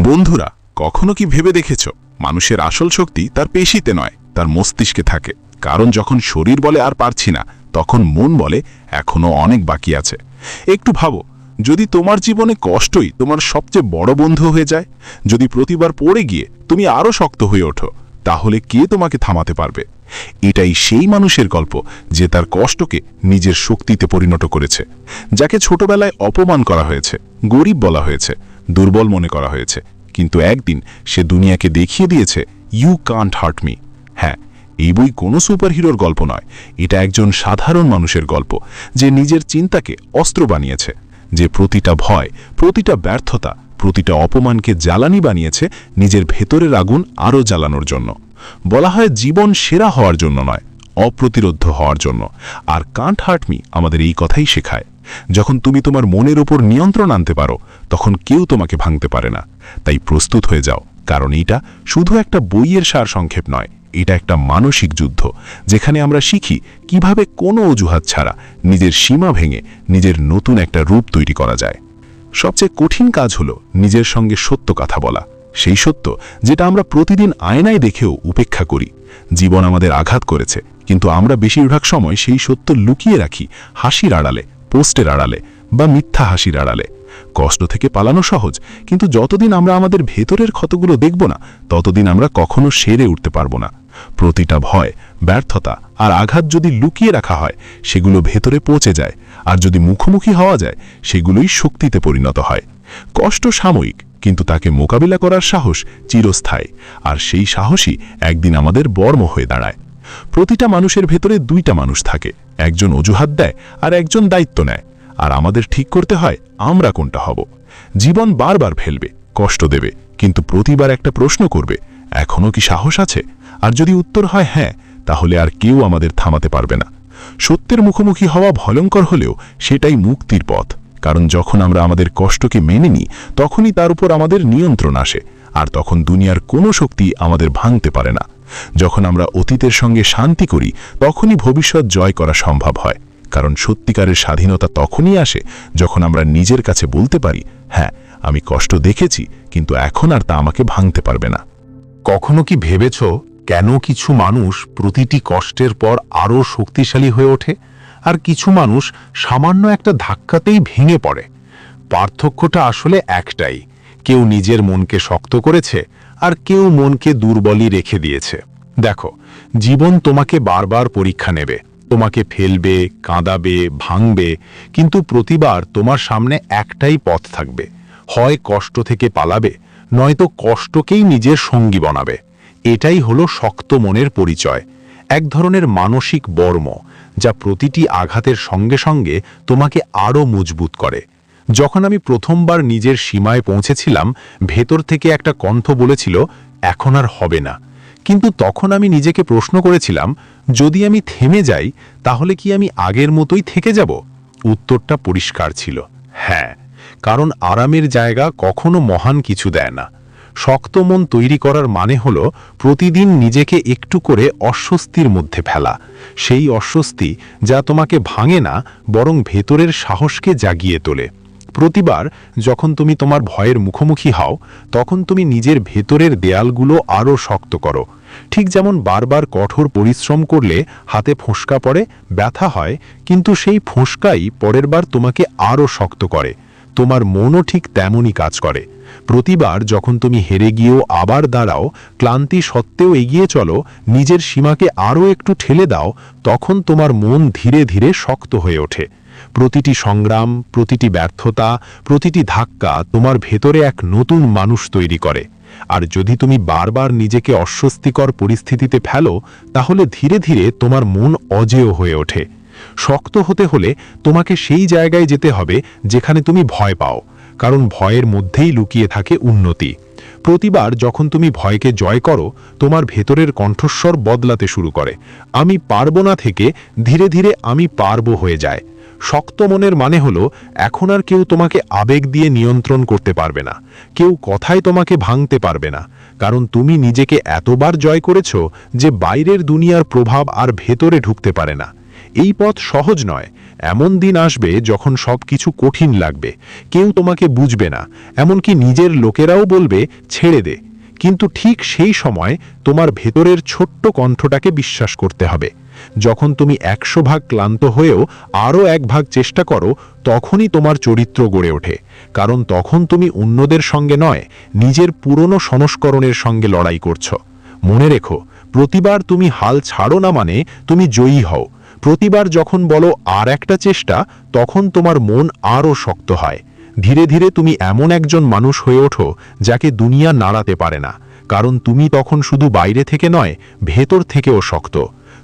বন্ধুরা, কখনো কি ভেবে দেখেছ? মানুষের আসল শক্তি তার পেশিতে নয়, তার মস্তিষ্কে থাকে। কারণ যখন শরীর বলে আর পারছি না, তখন মন বলে, এখনও অনেক বাকি আছে। একটু ভাবো, যদি তোমার জীবনে কষ্টই তোমার সবচেয়ে বড় বন্ধু হয়ে যায়, যদি প্রতিবার পড়ে গিয়ে তুমি আরও শক্ত হয়ে ওঠো, তাহলে কে তোমাকে থামাতে পারবে? এটাই সেই মানুষের গল্প, যে তার কষ্টকে নিজের শক্তিতে পরিণত করেছে, যাকে ছোটবেলায় অপমান করা হয়েছে, গরিব বলা হয়েছে। দুর্বল মনে করা হয়েছে। কিন্তু একদিন সে দুনিয়াকে দেখিয়ে দিয়েছে ইউ কান্ট হার্ট মি হ্যাঁ এই বই কোনো সুপারহিরোর গল্প নয়। এটা একজন সাধারণ মানুষের গল্প, যে নিজের চিন্তাকে অস্ত্র বানিয়েছে, যে প্রতিটা ভয়, প্রতিটা ব্যর্থতা, প্রতিটা অপমানকে জ্বালানি বানিয়েছে নিজের ভেতরের আগুন আরও জ্বালানোর জন্য। বলা হয় জীবন সেরা হওয়ার জন্য নয় অপ্রতিরোধ হওয়ার জন্য। আর কান্ট হার্টমি আমাদের এই কথাই শেখায়। যখন তুমি তোমার মনের ওপর নিয়ন্ত্রণ আনতে পারো, তখন কেউ তোমাকে ভাঙতে পারে না। তাই প্রস্তুত হয়ে যাও, কারণ এটা শুধু একটা বইয়ের সার সংক্ষেপ নয়, এটা একটা মানসিক যুদ্ধ, যেখানে আমরা শিখি কীভাবে কোনো অজুহাত ছাড়া নিজের সীমা ভেঙে নিজের নতুন একটা রূপ তৈরি করা যায়। সবচেয়ে কঠিন কাজ হলো নিজের সঙ্গে সত্য কথা বলা। সেই সত্য যেটা আমরা প্রতিদিন আয়নায় দেখেও উপেক্ষা করি। জীবন আমাদের আঘাত করেছে, কিন্তু আমরা বেশিরভাগ সময় সেই সত্য লুকিয়ে রাখি হাসির আড়ালে পোস্টের আড়ালে বা মিথ্যা হাসির আড়ালে। কষ্ট থেকে পালানো সহজ, কিন্তু যতদিন আমরা আমাদের ভেতরের ক্ষতগুলো দেখব না, ততদিন আমরা কখনো সেরে উঠতে পারব না। প্রতিটা ভয়, ব্যর্থতা আর আঘাত যদি লুকিয়ে রাখা হয়, সেগুলো ভেতরে পৌঁছে যায়, আর যদি মুখোমুখি হওয়া যায়, সেগুলোই শক্তিতে পরিণত হয়। কষ্ট সাময়িক, কিন্তু তাকে মোকাবিলা করার সাহস চিরস্থায়ী, আর সেই সাহসই একদিন আমাদের বর্ম হয়ে দাঁড়ায়। প্রতিটা মানুষের ভেতরে দুইটা মানুষ থাকে। একজন অজুহাত দেয় আর একজন দায়িত্ব নেয়। আর আমাদের ঠিক করতে হয়, আমরা কোনটা হব। জীবন বারবার ফেলবে, কষ্ট দেবে, কিন্তু প্রতিবার একটা প্রশ্ন করবে এখনও কি সাহস আছে? আর যদি উত্তর হয় হ্যাঁ তাহলে আর কেউ আমাদের থামাতে পারবে না। সত্যের মুখোমুখি হওয়া ভয়ঙ্কর হলেও সেটাই মুক্তির পথ। কারণ যখন আমরা আমাদের কষ্টকে মেনে নিই, তখনই তার উপর আমাদের নিয়ন্ত্রণ আসে। আর তখন দুনিয়ার কোনো শক্তি আমাদের ভাঙতে পারে না। যখন আমরা অতীতের সঙ্গে শান্তি করি, তখনই ভবিষ্যৎ জয় করা সম্ভব হয়। কারণ সত্যিকারের স্বাধীনতা তখনই আসে যখন আমরা নিজের কাছে বলতে পারি হ্যাঁ আমি কষ্ট দেখেছি, কিন্তু এখন আর তা আমাকে ভাঙতে পারবে না। কখনো কি ভেবেছ কেন কিছু মানুষ প্রতিটি কষ্টের পর আরও শক্তিশালী হয়ে ওঠে? আর কিছু মানুষ সামান্য একটা ধাক্কাতেই ভেঙে পড়ে। পার্থক্যটা আসলে একটাই। কেউ নিজের মনকে শক্ত করেছে আর কেউ মনকে দুর্বলই রেখে দিয়েছে। দেখো, জীবন তোমাকে বারবার পরীক্ষা নেবে। তোমাকে ফেলবে, কাঁদাবে, ভাঙবে, কিন্তু প্রতিবার তোমার সামনে একটাই পথ থাকবে। হয় কষ্ট থেকে পালাবে, নয়তো কষ্টকেই নিজের সঙ্গী বানাবে। এটাই হলো শক্ত মনের পরিচয়। এক ধরনের মানসিক বর্ম, যা প্রতিটি আঘাতের সঙ্গে সঙ্গে তোমাকে আরও মজবুত করে। যখন আমি প্রথমবার নিজের সীমায় পৌঁছেছিলাম, ভেতর থেকে একটা কণ্ঠ বলেছিল, এখন আর হবে না। কিন্তু তখন আমি নিজেকে প্রশ্ন করেছিলাম, যদি আমি থেমে যাই, তাহলে কি আমি আগের মতোই থেকে যাব? উত্তরটা পরিষ্কার ছিল হ্যাঁ কারণ আরামের জায়গা কখনো মহান কিছু দেয় না। শক্ত মন তৈরি করার মানে হল, প্রতিদিন নিজেকে একটু করে অস্বস্তির মধ্যে ফেলা। সেই অস্বস্তি যা তোমাকে ভাঙে না, বরং ভেতরের সাহসকে জাগিয়ে তোলে। প্রতিবার যখন তুমি তোমার ভয়ের মুখোমুখি হও, তখন তুমি নিজের ভেতরের দেয়ালগুলো আরও শক্ত করো। ঠিক যেমন বারবার কঠোর পরিশ্রম করলে হাতে ফোঁসকা পড়ে, ব্যথা হয়, কিন্তু সেই ফোঁসকাই পরের বার তোমাকে আরও শক্ত করে। তোমার মনও ঠিক তেমনই কাজ করে। প্রতিবার যখন তুমি হেরে গিয়েও আবার দাঁড়াও, ক্লান্তি সত্ত্বেও এগিয়ে চলো, নিজের সীমাকে আরও একটু ঠেলে দাও, তখন তোমার মন ধীরে ধীরে শক্ত হয়ে ওঠে। প্রতিটি সংগ্রাম, প্রতিটি ব্যর্থতা, প্রতিটি ধাক্কা তোমার ভেতরে এক নতুন মানুষ তৈরি করে। আর যদি তুমি বারবার নিজেকে অস্বস্তিকর পরিস্থিতিতে ফেলো, তাহলে ধীরে ধীরে তোমার মন অজেয় হয়ে ওঠে। শক্ত হতে হলে তোমাকে সেই জায়গায় যেতে হবে যেখানে তুমি ভয় পাও, কারণ ভয়ের মধ্যেই লুকিয়ে থাকে উন্নতি। প্রতিবার যখন তুমি ভয়কে জয় করো, তোমার ভেতরের কণ্ঠস্বর বদলাতে শুরু করে। আমি পারব না থেকে ধীরে ধীরে আমি পারব হয়ে যায়। শক্ত মনের মানে হলো, এখন আর কেউ তোমাকে আবেগ দিয়ে নিয়ন্ত্রণ করতে পারবে না। কেউ কথায় তোমাকে ভাঙতে পারবে না। কারণ তুমি নিজেকে এতবার জয় করেছ যে বাইরের দুনিয়ার প্রভাব আর ভেতরে ঢুকতে পারে না। এই পথ সহজ নয়। এমন দিন আসবে যখন সব কিছু কঠিন লাগবে। কেউ তোমাকে বুঝবে না। এমনকি নিজের লোকেরাও বলবে, ছেড়ে দে। কিন্তু ঠিক সেই সময় তোমার ভেতরের ছোট্ট কণ্ঠটাকে বিশ্বাস করতে হবে। যখন তুমি একশো ভাগ ক্লান্ত হয়েও আরও এক ভাগ চেষ্টা করো, তখনই তোমার চরিত্র গড়ে ওঠে। কারণ তখন তুমি অন্যদের সঙ্গে নয়, নিজের পুরনো সংস্করণের সঙ্গে লড়াই করছ। মনে রেখো, প্রতিবার তুমি হাল ছাড়ো না মানে তুমি জয়ী হও। প্রতিবার যখন বলো আর একটা চেষ্টা, তখন তোমার মন আরও শক্ত হয়। ধীরে ধীরে তুমি এমন একজন মানুষ হয়ে ওঠো যাকে দুনিয়া নাড়াতে পারে না, কারণ তুমি তখন শুধু বাইরে থেকে নয়, ভেতর থেকেও শক্ত।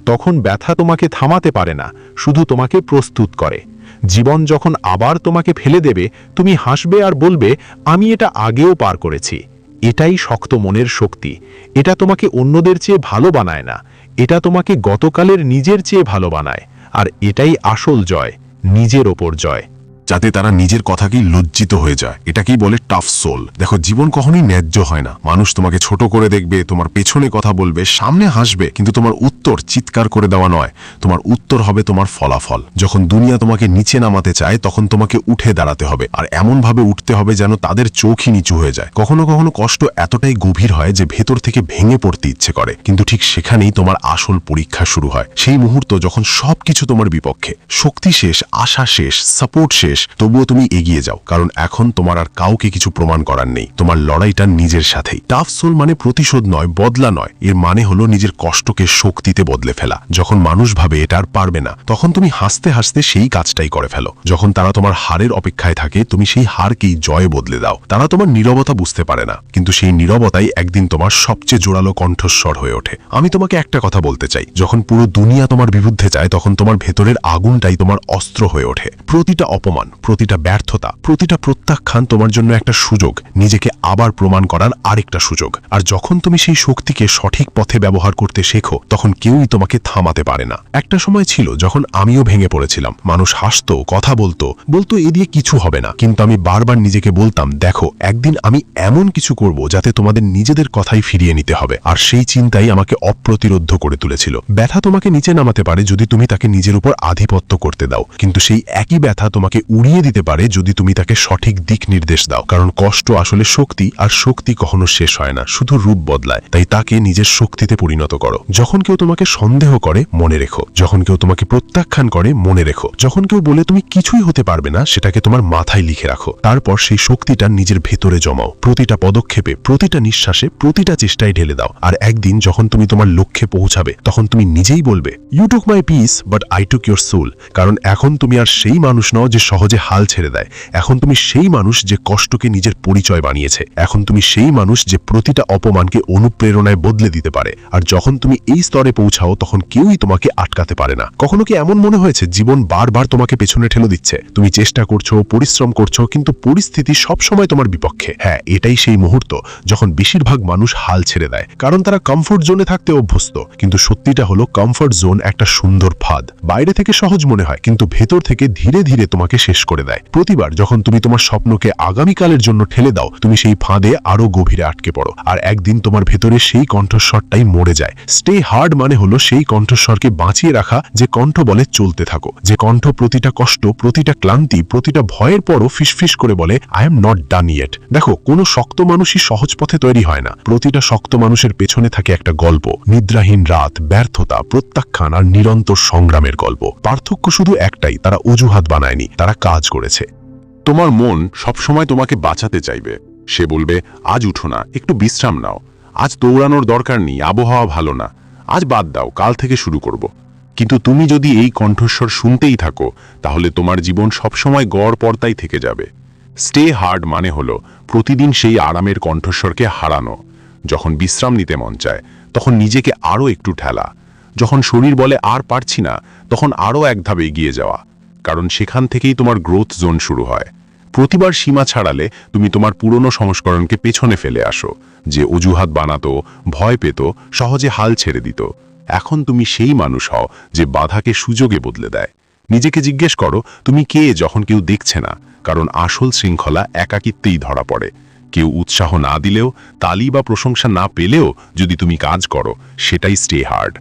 তখন ব্যথা তোমাকে থামাতে পারে না, শুধু তোমাকে প্রস্তুত করে। জীবন যখন আবার তোমাকে ফেলে দেবে, তুমি হাসবে আর বলবে, আমি এটা আগেও পার করেছি। এটাই শক্ত মনের শক্তি। এটা তোমাকে অন্যদের চেয়ে ভালো বানায় না। এটা তোমাকে গতকালের নিজের চেয়ে ভালো বানায়। আর এটাই আসল জয়, নিজের ওপর জয়। যাতে তারা নিজের কথাকেই লজ্জিত হয়ে যায়। এটাকেই বলে টাফ সোল দেখো, জীবন কখনোই ন্যায্য হয় না। মানুষ তোমাকে ছোট করে দেখবে, তোমার পেছনে কথা বলবে, সামনে হাসবে, কিন্তু তোমার উত্তর চিৎকার করে দেওয়া নয়। তোমার উত্তর হবে তোমার ফলাফল। যখন দুনিয়া তোমাকে নিচে নামাতে চায়, তখন তোমাকে উঠে দাঁড়াতে হবে। আর এমনভাবে উঠতে হবে যেন তাদের চোখই নিচু হয়ে যায়। কখনো কখনো কষ্ট এতটাই গভীর হয় যে ভেতর থেকে ভেঙে পড়তে ইচ্ছে করে। কিন্তু ঠিক সেখানেই তোমার আসল পরীক্ষা শুরু হয়। সেই মুহূর্ত যখন সবকিছু তোমার বিপক্ষে। শক্তি শেষ, আশা শেষ সাপোর্ট শেষ তবুও তুমি এগিয়ে যাও, কারণ এখন তোমার আর কাউকে কিছু প্রমাণ করার নেই। তোমার লড়াইটা নিজের সাথেই। টাফ সোল মানে প্রতিশোধ নয়, বদলা নয়। এর মানে হলো নিজের কষ্টকে শক্তিতে বদলে ফেলা। যখন মানুষ ভাবে এটা আর পারবে না, তখন তুমি হাসতে হাসতে সেই কাজটাই করে ফেলো। যখন তারা তোমার হারের অপেক্ষায় থাকে, তুমি সেই হারকেই জয়ে বদলে দাও। তারা তোমার নীরবতা বুঝতে পারে না, কিন্তু সেই নীরবতাই একদিন তোমার সবচেয়ে জোরালো কণ্ঠস্বর হয়ে ওঠে। আমি তোমাকে একটা কথা বলতে চাই, যখন পুরো দুনিয়া তোমার বিরুদ্ধে যায়, তখন তোমার ভেতরের আগুনটাই তোমার অস্ত্র হয়ে ওঠে। প্রতিটা অপমান প্রতিটা ব্যর্থতা, প্রতিটা প্রত্যাখ্যান তোমার জন্য একটা সুযোগ, নিজেকে আবার প্রমাণ করার আরেকটা সুযোগ। আর যখন তুমি সেই শক্তিকে সঠিক পথে ব্যবহার করতে শেখো, তখন কেউই তোমাকে থামাতে পারে না। একটা সময় ছিল যখন আমিও ভেঙে পড়েছিলাম। মানুষ হাসতো, কথা বলতো বলতো এ দিয়ে কিছু হবে না। কিন্তু আমি বারবার নিজেকে বলতাম, দেখো, একদিন আমি এমন কিছু করব যাতে তোমাদের নিজেদের কথাই ফিরিয়ে নিতে হবে। আর সেই চিন্তাই আমাকে অপ্রতিরোধ করে তুলেছিল। ব্যথা তোমাকে নিচে নামাতে পারে যদি তুমি তাকে নিজের উপর আধিপত্য করতে দাও। কিন্তু সেই একই ব্যথা তোমাকে উড়িয়ে দিতে পারে যদি তুমি তাকে সঠিক দিক নির্দেশ দাও। কারণ কষ্ট আসলে শক্তি, আর শক্তি কখনো শেষ হয় না। শুধু রূপ বদলায়। তাই তাকে নিজের শক্তিতে পরিণত করো। যখন কেউ তোমাকে সন্দেহ করে, মনে রেখো। যখন কেউ তোমাকে প্রত্যাখ্যান করে, মনে রেখো। যখন কেউ বলে তুমি কিছুই হতে পারবে না, সেটাকে তোমার মাথায় লিখে রাখো। তারপর সেই শক্তিটা নিজের ভেতরে জমাও। প্রতিটা পদক্ষেপে, প্রতিটা নিঃশ্বাসে, প্রতিটা চেষ্টায় ঢেলে দাও। আর একদিন যখন তুমি তোমার লক্ষ্যে পৌঁছাবে, তখন তুমি নিজেই বলবে you took my peace but I took your soul কারণ এখন তুমি আর সেই মানুষ নও যে সহজে হাল ছেড়ে দেয়। এখন তুমি সেই মানুষ যে কষ্টকে নিজের পরিচয় বানিয়েছে। এখন তুমি সেই মানুষ যে প্রতিটা অপমানকে অনুপ্রেরণায় বদলে দিতে পারে। আর যখন তুমি এই স্তরে পৌঁছাও, তখন কেউই তোমাকে আটকাতে পারে না। কখনো কি এমন মনে হয়েছে, জীবন বারবার তোমাকে পেছনে ঠেলে দিচ্ছে? তুমি চেষ্টা করছ, পরিশ্রম করছ, কিন্তু পরিস্থিতি সবসময় তোমার বিপক্ষে। হ্যাঁ এটাই সেই মুহূর্ত যখন বেশিরভাগ মানুষ হাল ছেড়ে দেয়। কারণ তারা কমফোর্ট জোনে থাকতে অভ্যস্ত। কিন্তু সত্যিটা হলো কমফোর্ট জোন একটা সুন্দর ফাঁদ। বাইরে থেকে সহজ মনে হয়, কিন্তু ভেতর থেকে ধীরে ধীরে তোমাকে শেষ করে দেয়। প্রতিবার যখন তুমি তোমার স্বপ্নকে আগামীকালের জন্য ঠেলে দাও, তুমি সেই ফাঁদে আরও গভীরে আটকে পড়ো। আর একদিন তোমার ভেতরে সেই কণ্ঠস্বরটাই মরে যায়। স্টে হার্ড মানে হলো সেই কণ্ঠস্বরকে বাঁচিয়ে রাখা, যে কণ্ঠ বলে চলতে থাকো। যে কণ্ঠ প্রতিটা কষ্ট, প্রতিটা ক্লান্তি, প্রতিটা ভয়ের পরও ফিসফিস করে বলে I am not done yet দেখো, কোনো শক্ত মানুষই সহজ পথে তৈরি হয় না। প্রতিটা শক্ত মানুষের পেছনে থাকে একটা গল্প। নিদ্রাহীন রাত, ব্যর্থতা, প্রত্যাখ্যান আর নিরন্তর সংগ্রামের গল্প। পার্থক্য শুধু একটাই, তারা অজুহাত বানায়নি। তারা কাজ করেছে। তোমার মন সবসময় তোমাকে বাঁচাতে চাইবে। সে বলবে, আজ উঠো না, একটু বিশ্রাম নাও। আজ দৌড়ানোর দরকার নেই, আবহাওয়া ভালো না। আজ বাদ দাও, কাল থেকে শুরু করব। কিন্তু তুমি যদি এই কণ্ঠস্বর শুনতেই থাকো, তাহলে তোমার জীবন সবসময় গড় পর্দায় থেকে যাবে। স্টে হার্ড মানে হলো, প্রতিদিন সেই আরামের কণ্ঠস্বরকে হারানো। যখন বিশ্রাম নিতে মন চায়, তখন নিজেকে আরও একটু ঠেলা। যখন শরীর বলে, আর পারছি না তখন আরও এক ধাপ এগিয়ে যাওয়া। কারণ সেখান থেকেই তোমার গ্রোথ জোন শুরু হয়। প্রতিবার সীমা ছাড়ালে তুমি তোমার পুরনো সংস্করণকে পেছনে ফেলে আসো, যে অজুহাত বানাতো, ভয় পেত, সহজে হাল ছেড়ে দিত। এখন তুমি সেই মানুষ হও যে বাধাকে সুযোগে বদলে দেয়। নিজেকে জিজ্ঞেস করো, তুমি কে যখন কেউ দেখছে না? কারণ আসল শৃঙ্খলা একাকিত্বেই ধরা পড়ে। কেউ উৎসাহ না দিলেও, তালি বা প্রশংসা না পেলেও যদি তুমি কাজ করো, সেটাই স্টে হার্ড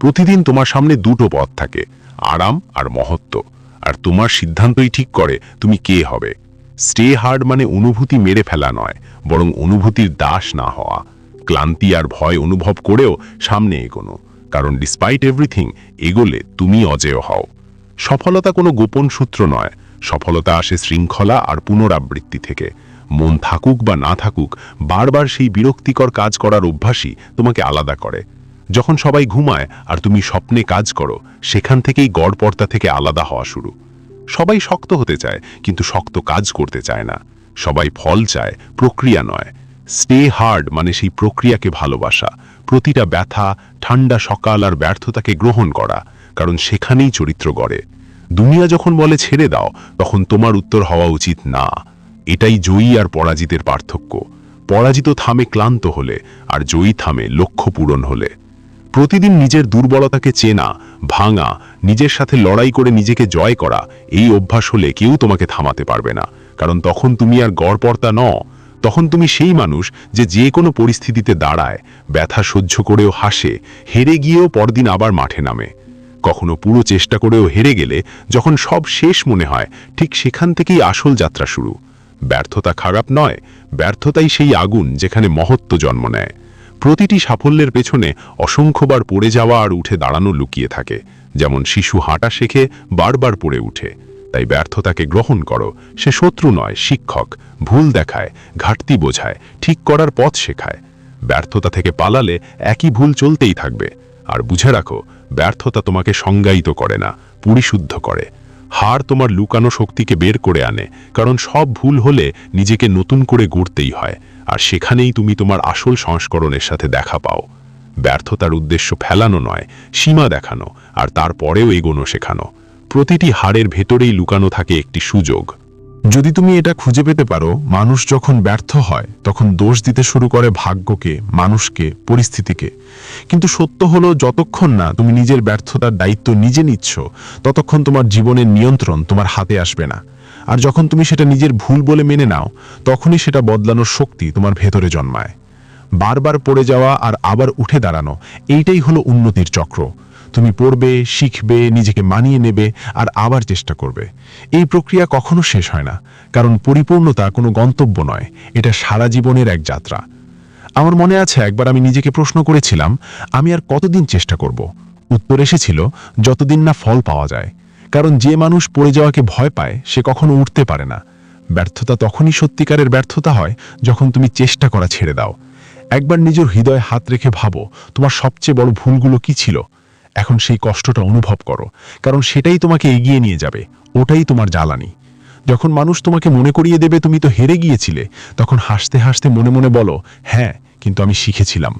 প্রতিদিন তোমার সামনে দুটো পথ থাকে, আরাম আর মহত্ব। আর তোমার সিদ্ধান্তই ঠিক করে তুমি কে হবে। স্টে হার্ড মানে অনুভূতি মেরে ফেলা নয়, বরং অনুভূতির দাস না হওয়া। ক্লান্তি আর ভয় অনুভব করেও সামনে এগোনো, কারণ ডিসপাইট এভরিথিং এগোলে তুমি অজেয় হও। সফলতা কোনো গোপন সূত্র নয়, সফলতা আসে শৃঙ্খলা আর পুনরাবৃত্তি থেকে। মন থাকুক বা না থাকুক, বারবার সেই বিরক্তিকর কাজ করার অভ্যাসই তোমাকে আলাদা করে। যখন সবাই ঘুমায় আর তুমি স্বপ্নে কাজ করো, সেখান থেকেই গড়পর্তা থেকে আলাদা হওয়া শুরু। সবাই শক্ত হতে চায়, কিন্তু শক্ত কাজ করতে চায় না। সবাই ফল চায়, প্রক্রিয়া নয়। স্টে হার্ড মানে সেই প্রক্রিয়াকে ভালোবাসা। প্রতিটা ব্যথা, ঠান্ডা সকাল আর ব্যর্থতাকে গ্রহণ করা, কারণ সেখানেই চরিত্র গড়ে। দুনিয়া যখন বলে ছেড়ে দাও, তখন তোমার উত্তর হওয়া উচিত না। এটাই জয়ী আর পরাজিতের পার্থক্য। পরাজিত থামে ক্লান্ত হলে, আর জয়ী থামে লক্ষ্য পূরণ হলে। প্রতিদিন নিজের দুর্বলতাকে চেনা, ভাঙা, নিজের সাথে লড়াই করে নিজেকে জয় করা, এই অভ্যাস হলে কেউ তোমাকে থামাতে পারবে না। কারণ তখন তুমি আর গড়পর্তা ন। তখন তুমি সেই মানুষ যে যে কোনো পরিস্থিতিতে দাঁড়ায়, ব্যথা সহ্য করেও হাসে, হেরে গিয়েও পরদিন আবার মাঠে নামে। কখনো পুরো চেষ্টা করেও হেরে গেলে যখন সব শেষ মনে হয়, ঠিক সেখান থেকেই আসল যাত্রা শুরু। ব্যর্থতা খারাপ নয়, ব্যর্থতাই সেই আগুন যেখানে মহত্ব জন্ম নেয়। প্রতিটি সাফল্যের পেছনে অসংখ্যবার পড়ে যাওয়া আর উঠে দাঁড়ানো লুকিয়ে থাকে। যেমন শিশু হাঁটা শেখে, বারবার পড়ে উঠে। তাই ব্যর্থতাকে গ্রহণ করো। সে শত্রু নয়, শিক্ষক। ভুল দেখায়, ঘাটতি বোঝায়, ঠিক করার পথ শেখায়। ব্যর্থতা থেকে পালালে একই ভুল চলতেই থাকবে। আর বুঝে রাখো, ব্যর্থতা তোমাকে সংজ্ঞায়িত করে না, পরিশুদ্ধ করে। হার তোমার লুকানো শক্তিকে বের করে আনে, কারণ সব ভুল হলে নিজেকে নতুন করে গড়তেই হয়। আর সেখানেই তুমি তোমার আসল সংস্করণের সাথে দেখা পাও। ব্যর্থতার উদ্দেশ্য ফেলানো নয়, সীমা দেখানো, আর তারপরেও এগোনো শেখানো। প্রতিটি হাড়ের ভেতরেই লুকানো থাকে একটি সুযোগ। যদি তুমি এটা খুঁজে পেতে পারো, মানুষ যখন ব্যর্থ হয়, তখন দোষ দিতে শুরু করে ভাগ্যকে, মানুষকে, পরিস্থিতিকে। কিন্তু সত্য হলো, যতক্ষণ না তুমি নিজের ব্যর্থতার দায়িত্ব নিজে নিচ্ছ, ততক্ষণ তোমার জীবনের নিয়ন্ত্রণ তোমার হাতে আসবে না। আর যখন তুমি সেটা নিজের ভুল বলে মেনে নাও, তখনই সেটা বদলানোর শক্তি তোমার ভেতরে জন্মায়। বারবার পড়ে যাওয়া আর আবার উঠে দাঁড়ানো, এইটাই হলো উন্নতির চক্র। তুমি পড়বে, শিখবে, নিজেকে মানিয়ে নেবে আর আবার চেষ্টা করবে। এই প্রক্রিয়া কখনো শেষ হয় না, কারণ পরিপূর্ণতা কোনো গন্তব্য নয়, এটা সারা জীবনের এক যাত্রা। আমার মনে আছে, একবার আমি নিজেকে প্রশ্ন করেছিলাম, আমি আর কতদিন চেষ্টা করব? উত্তর এসেছিল, যতদিন না ফল পাওয়া যায়। কারণ যে মানুষ পড়ে যাওয়াকে ভয় পায়, সে কখনো উঠতে পারে না। ব্যর্থতা তখনই সত্যিকারের ব্যর্থতা হয় যখন তুমি চেষ্টা করা ছেড়ে দাও। একবার নিজের হৃদয়ে হাত রেখে ভাবো, তোমার সবচেয়ে বড় ভুলগুলো কি ছিল? এখন সেই কষ্টটা অনুভব করো, কারণ সেটাই তোমাকে এগিয়ে নিয়ে যাবে, ওটাই তোমার জ্বালানি। যখন মানুষ তোমাকে মনে করিয়ে দেবে, তুমি তো হেরে গিয়েছিলে, তখন হাসতে হাসতে মনে মনে বলো হ্যাঁ কিন্তু আমি শিখেছিলাম।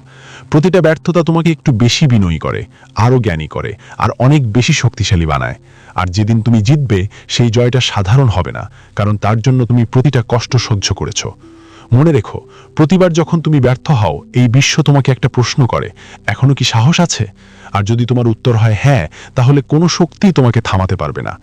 প্রতিটা ব্যর্থতা তোমাকে একটু বেশি বিনয়ী করে, আরও জ্ঞানী করে, আর অনেক বেশি শক্তিশালী বানায়। আর যেদিন তুমি জিতবে, সেই জয়টা সাধারণ হবে না, কারণ তার জন্য তুমি প্রতিটা কষ্ট সহ্য করেছ। মনে রেখো, প্রতিবার যখন তুমি ব্যর্থ হও, এই বিশ্ব তোমাকে একটা প্রশ্ন করে, এখনও কি সাহস আছে? আর যদি তোমার উত্তর হয় হ্যাঁ তাহলে কোনো শক্তিই তোমাকে থামাতে পারবে না।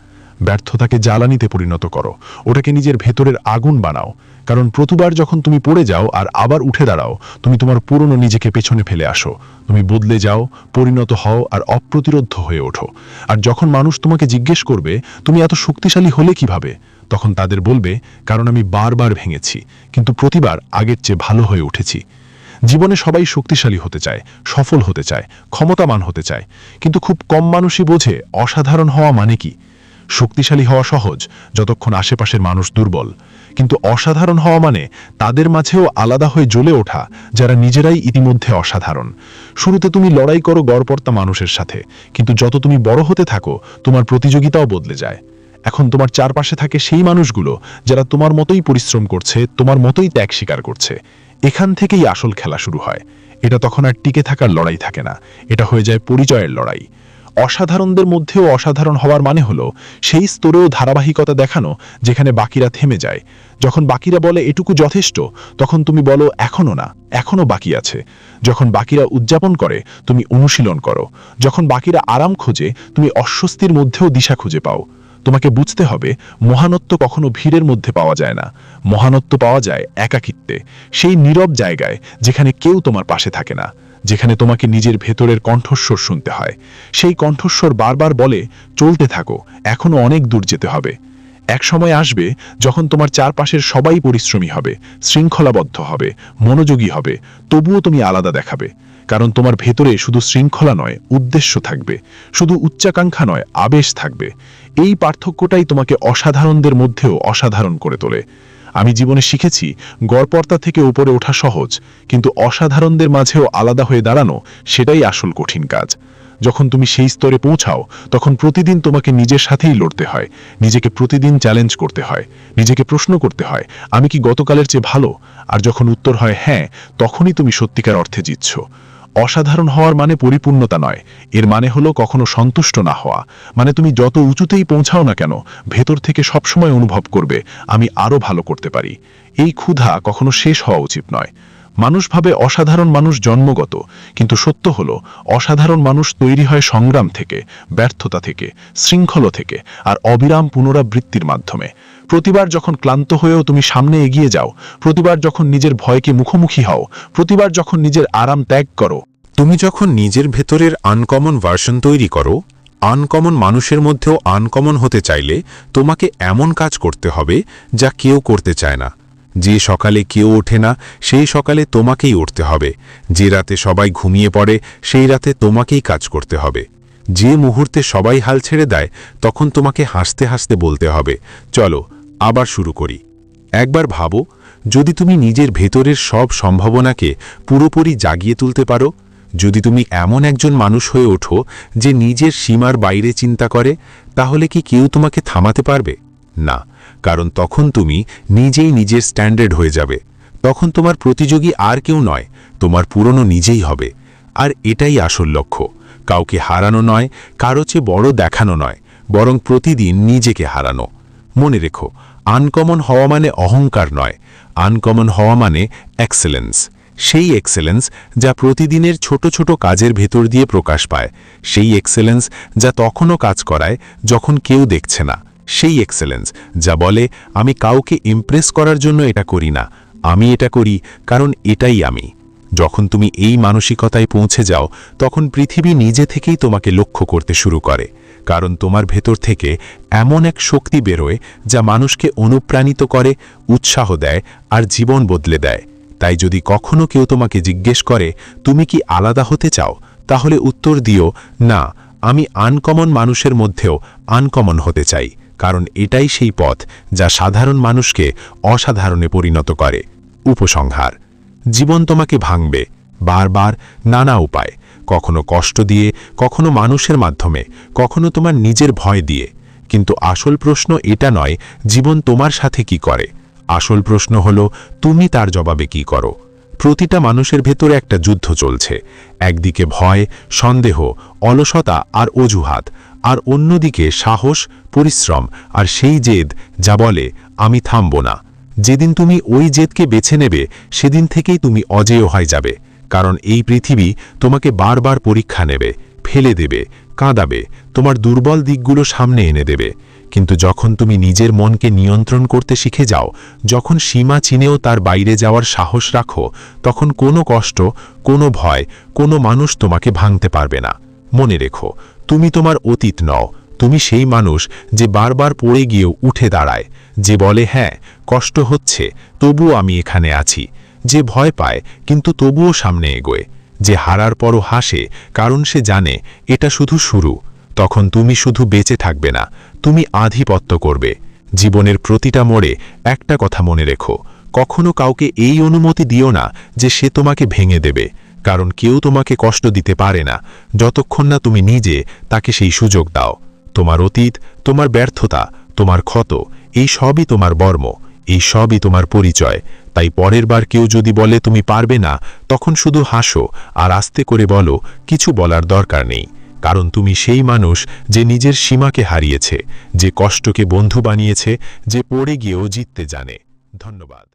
ব্যর্থতাকে জ্বালানিতে পরিণত করো। ওটাকে নিজের ভেতরের আগুন বানাও। কারণ প্রতিবার যখন তুমি পড়ে যাও আর আবার উঠে দাঁড়াও, তুমি তোমার পুরনো নিজেকে পেছনে ফেলে আসো। তুমি বদলে যাও, পরিণত হও আর অপ্রতিরোধ হয়ে ওঠো। আর যখন মানুষ তোমাকে জিজ্ঞেস করবে, তুমি এত শক্তিশালী হলে কীভাবে? তখন তাদের বলবে, কারণ আমি বারবার ভেঙেছি, কিন্তু প্রতিবার আগের চেয়ে ভালো হয়ে উঠেছি। জীবনে সবাই শক্তিশালী হতে চায়, সফল হতে চায়, ক্ষমতামান হতে চায়। কিন্তু খুব কম মানুষই বোঝে, অসাধারণ হওয়া মানে কি? শক্তিশালী হওয়া সহজ, যতক্ষণ আশেপাশের মানুষ দুর্বল। কিন্তু অসাধারণ হওয়া মানে তাদের মাঝেও আলাদা হয়ে জ্বলে ওঠা, যারা নিজেরাই ইতিমধ্যে অসাধারণ। শুরুতে তুমি লড়াই করো গড়পর্তা মানুষের সাথে, কিন্তু যত তুমি বড় হতে থাকো, তোমার প্রতিযোগিতাও বদলে যায়। এখন তোমার চারপাশে থাকে সেই মানুষগুলো, যারা তোমার মতোই পরিশ্রম করছে, তোমার মতোই ত্যাগ স্বীকার করছে। এখান থেকেই আসল খেলা শুরু হয়। এটা তখন আর টিকে থাকার লড়াই থাকে না। এটা হয়ে যায় পরিচয়ের লড়াই। অসাধারণদের মধ্যেও অসাধারণ হওয়ার মানে হলো, সেই স্তরেও ধারাবাহিকতা দেখানো যেখানে বাকিরা থেমে যায়। যখন বাকিরা বলে, এটুকু যথেষ্ট, তখন তুমি বলো, এখনও না, এখনও বাকি আছে। যখন বাকিরা উদযাপন করে, তুমি অনুশীলন করো। যখন বাকিরা আরাম খোঁজে, তুমি অস্বস্তির মধ্যেও দিশা খুঁজে পাও। তোমাকে বুঝতে হবে, মহানত্ব কখনো ভিড়ের মধ্যে পাওয়া যায় না। মহানত্ব পাওয়া যায় একাকিত্বে, সেই নীরব জায়গায়, যেখানে কেউ তোমার পাশে থাকে না। যেখানে তোমাকে নিজের ভেতরের কণ্ঠস্বর শুনতে হয়। সেই কণ্ঠস্বর বারবার বলে, চলতে থাকো, এখনও অনেক দূর যেতে হবে। এক সময় আসবে যখন তোমার চারপাশের সবাই পরিশ্রমী হবে, শৃঙ্খলাবদ্ধ হবে, মনোযোগী হবে, তবুও তুমি আলাদা দেখাবে। কারণ তোমার ভেতরে শুধু শৃঙ্খলা নয়, উদ্দেশ্য থাকবে। শুধু উচ্চাকাঙ্ক্ষা নয়, আবেশ থাকবে। এই পার্থক্যটাই তোমাকে অসাধারণদের মধ্যেও অসাধারণ করে তোলে। আমি জীবনে শিখেছি গড়পর্তা থেকে উপরে ওঠা সহজ, কিন্তু অসাধারণদের মাঝেও আলাদা হয়ে দাঁড়ানো সেটাই আসল কঠিন কাজ। যখন তুমি সেই স্তরে পৌঁছাও, তখন প্রতিদিন তোমাকে নিজের সাথেই লড়তে হয়, নিজেকে প্রতিদিন চ্যালেঞ্জ করতে হয়, নিজেকে প্রশ্ন করতে হয়, আমি কি গতকালের চেয়ে ভালো? আর যখন উত্তর হয় হ্যাঁ তখনই তুমি সত্যিকার অর্থে জিতছ। অসাধারণ হওয়ার মানে পরিপূর্ণতা নয়। এর মানে হলো কখনো সন্তুষ্ট না হওয়া। মানে তুমি যত উঁচুতেই পৌঁছাও না কেন, ভেতর থেকে সবসময় অনুভব করবে, আমি আরও ভালো করতে পারি। এই ক্ষুধা কখনো শেষ হওয়া উচিত নয়। মানুষ ভাবে অসাধারণ মানুষ জন্মগত, কিন্তু সত্য হল, অসাধারণ মানুষ তৈরি হয় সংগ্রাম থেকে, ব্যর্থতা থেকে, শৃঙ্খল থেকে, আর অবিরাম পুনরাবৃত্তির মাধ্যমে। প্রতিবার যখন ক্লান্ত হয়েও তুমি সামনে এগিয়ে যাও, প্রতিবার যখন নিজের ভয়কে মুখোমুখি হও, প্রতিবার যখন নিজের আরাম ত্যাগ করো। তুমি যখন নিজের ভেতরের আনকমন ভার্সন তৈরি করো আনকমন মানুষের মধ্যেও আনকমন হতে চাইলে তোমাকে এমন কাজ করতে হবে যা কেউ করতে চায় না। যে সকালে কেউ ওঠে না, সেই সকালে তোমাকেই উঠতে হবে। যে রাতে সবাই ঘুমিয়ে পড়ে, সেই রাতে তোমাকেই কাজ করতে হবে। যে মুহূর্তে সবাই হাল ছেড়ে দেয়, তখন তোমাকে হাসতে হাসতে বলতে হবে, চলো, আবার শুরু করি। একবার ভাবো, যদি তুমি নিজের ভেতরের সব সম্ভাবনাকে পুরোপুরি জাগিয়ে তুলতে পারো, যদি তুমি এমন একজন মানুষ হয়ে ওঠো যে নিজের সীমার বাইরে চিন্তা করে, তাহলে কি কেউ তোমাকে থামাতে পারবে? না। কারণ তখন তুমি নিজেই নিজের স্ট্যান্ডার্ড হয়ে যাবে। তখন তোমার প্রতিযোগী আর কেউ নয়, তোমার পুরনো নিজেই হবে। আর এটাই আসল লক্ষ্য। কাউকে হারানো নয়, কারও চেয়ে বড় দেখানো নয়, বরং প্রতিদিন নিজেকে হারানো। মনে রেখো, আনকমন হওয়া মানে অহংকার নয়, আনকমন হওয়া মানে এক্সেলেন্স সেই এক্সেলেন্স যা প্রতিদিনের ছোট ছোট কাজের ভেতর দিয়ে প্রকাশ পায়। সেই এক্সেলেন্স যা তখনও কাজ করায় যখন কেউ দেখছে না। সেই এক্সেলেন্স যা বলে, আমি কাউকে ইমপ্রেস করার জন্য এটা করি না। আমি এটা করি কারণ এটাই আমি। যখন তুমি এই মানসিকতায় পৌঁছে যাও, তখন পৃথিবী নিজে থেকেই তোমাকে লক্ষ্য করতে শুরু করে। কারণ তোমার ভেতর থেকে এমন এক শক্তি বেরোয়, যা মানুষকে অনুপ্রাণিত করে, উৎসাহ দেয় আর জীবন বদলে দেয়। তাই যদি কখনো কেউ তোমাকে জিজ্ঞেস করে, তুমি কি আলাদা হতে চাও? তাহলে উত্তর দিও, না, আমি আনকমন মানুষের মধ্যেও আনকমন হতে চাই। কারণ এটাই সেই পথ যা সাধারণ মানুষকে অসাধারণে পরিণত করে। উপসংহার, জীবন তোমাকে ভাঙবে, বারবার নানা উপায়, কখনো কষ্ট দিয়ে, কখনো মানুষের মাধ্যমে, কখনো তোমার নিজের ভয় দিয়ে। কিন্তু আসল প্রশ্ন এটা নয়, জীবন তোমার সাথে কি করে? আসল প্রশ্ন হল, তুমি তার জবাবে কি করো? প্রতিটা মানুষের ভেতরে একটা যুদ্ধ চলছে। একদিকে ভয়, সন্দেহ, অলসতা আর অজুহাত আর অন্যদিকে সাহস, পরিশ্রম আর সেই জেদ যা বলে, আমি থামব না। যেদিন তুমি ওই জেদকে বেছে নেবে, সেদিন থেকেই তুমি অজেয় হয়ে যাবে। কারণ এই পৃথিবী তোমাকে বারবার পরীক্ষা নেবে, ফেলে দেবে, কাঁদাবে, তোমার দুর্বল দিকগুলো সামনে এনে দেবে। কিন্তু যখন তুমি নিজের মনকে নিয়ন্ত্রণ করতে শিখে যাও, যখন সীমা চিনেও তার বাইরে যাওয়ার সাহস রাখো, তখন কোনো কষ্ট, কোনো ভয়, কোনো মানুষ তোমাকে ভাঙতে পারবে না। মনে রেখো, তুমি তোমার অতীত নও, তুমি সেই মানুষ যে বারবার পড়ে গিয়েও উঠে দাঁড়ায়, যে বলে হ্যাঁ কষ্ট হচ্ছে, তবুও আমি এখানে আছি, যে ভয় পায়, কিন্তু তবুও সামনে এগোয়, যে হারার পরও হাসে, কারণ সে জানে, এটা শুধু শুরু, তখন তুমি শুধু বেঁচে থাকবে না, তুমি আধিপত্য করবে, জীবনের প্রতিটা মোড়ে একটা কথা মনে রেখো, কখনো কাউকে এই অনুমতি দিও না যে সে তোমাকে ভেঙে দেবে কারণ কেউ তোমাকে কষ্ট দিতে পারে না। যতক্ষণ না তুমি নিজে তাকে সেই সুযোগ দাও। তোমার অতীত, তোমার ব্যর্থতা, তোমার ক্ষত, এই সবই তোমার বর্ম, এই সবই তোমার পরিচয়। তাই পরের বার কেউ যদি বলে, তুমি পারবে না, তখন শুধু হাসো আর আস্তে করে বলো, কিছু বলার দরকার নেই। কারণ তুমি সেই মানুষ যে নিজের সীমাকে হারিয়েছে, যে কষ্টকে বন্ধু বানিয়েছে, যে পড়ে গিয়েও জিততে জানে। ধন্যবাদ।